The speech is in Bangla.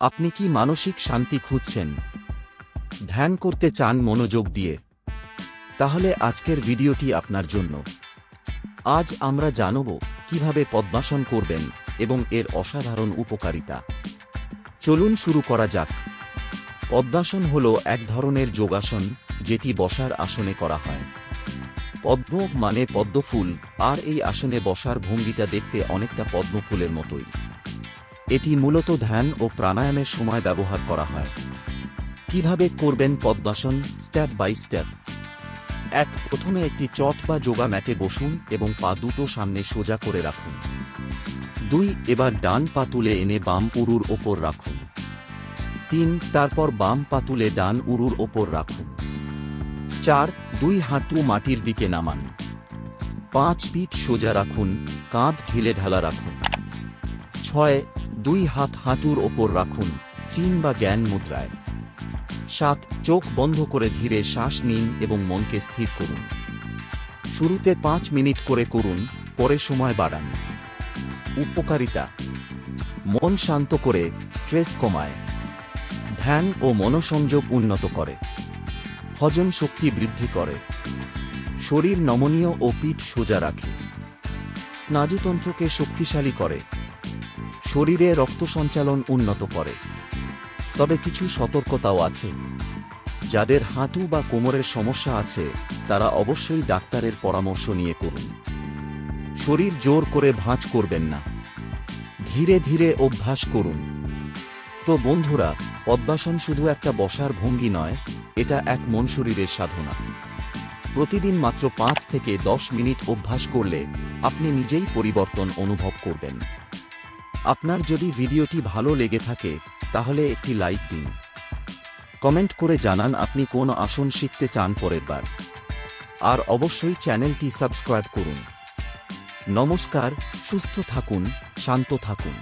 আপনি কি মানসিক শান্তি খুঁজছেন? ধ্যান করতে চান মনোযোগ দিয়ে? তাহলে আজকের ভিডিওটি আপনার জন্য। আজ আমরা জানব কীভাবে পদ্মাসন করবেন এবং এর অসাধারণ উপকারিতা। চলুন শুরু করা যাক। পদ্মাসন হল এক ধরনের যোগাসন যেটি বসার আসনে করা হয়। পদ্ম মানে পদ্মফুল, আর এই আসনে বসার ভঙ্গিটা দেখতে অনেকটা পদ্মফুলের মতোই। এটি মূলত ধ্যান ও প্রাণায়ামের সময় ব্যবহার করা হয়। কীভাবে করবেন পদ্মাসন? Step by step. এক, প্রথমে একটি চট বা যোগা ম্যাটে বসুন এবং পা দুটো সামনে সোজা করে রাখুন। দুই, এবার ডান পা তুলে এনে বাম উরুর ওপর রাখুন। তিন, তারপর বাম পা তুলে ডান উরুর ওপর রাখুন। চার, দুই হাঁটু মাটির দিকে নামান। পাঁচ পিঠ সোজা রাখুন, কাঁধ ঢিলে ঢালা রাখুন। ছয় দুই হাত হাঁটুর ওপর রাখুন, চিন বা জ্ঞান মুদ্রায়। সাত, চোখ বন্ধ করে ধীরে শ্বাস নিন এবং মনকে স্থির করুন। শুরুতে পাঁচ মিনিট করে করুন, পরে সময় বাড়ান। উপকারিতা, মন শান্ত করে স্ট্রেস কমায়। ধ্যান ও মনোসংযোগ উন্নত করে। হজম শক্তি বৃদ্ধি করে। শরীর নমনীয় ও পিঠ সোজা রাখে। স্নায়ুতন্ত্রকে শক্তিশালী করে। শরীরে রক্ত সঞ্চালন উন্নত করে। তবে কিছু সতর্কতাও আছে। যাদের হাঁটু বা কোমরের সমস্যা আছে, তারা অবশ্যই ডাক্তারের পরামর্শ নিয়ে করুন। শরীর জোর করে ভাঁজ করবেন না। ধীরে ধীরে অভ্যাস করুন। তো বন্ধুরা, পদ্মাসন শুধু একটা বসার ভঙ্গি নয়, এটা এক মন শরীরের সাধনা। প্রতিদিন মাত্র পাঁচ থেকে দশ মিনিট অভ্যাস করলে আপনি নিজেই পরিবর্তন অনুভব করবেন। আপনার যদি ভিডিওটি ভালো লেগে থাকে, তাহলে একটি লাইক দিন। কমেন্ট করে জানান আপনি কোন আসন শিখতে চান পরের বার। আর অবশ্যই চ্যানেলটি সাবস্ক্রাইব করুন। নমস্কার, সুস্থ থাকুন, শান্ত থাকুন।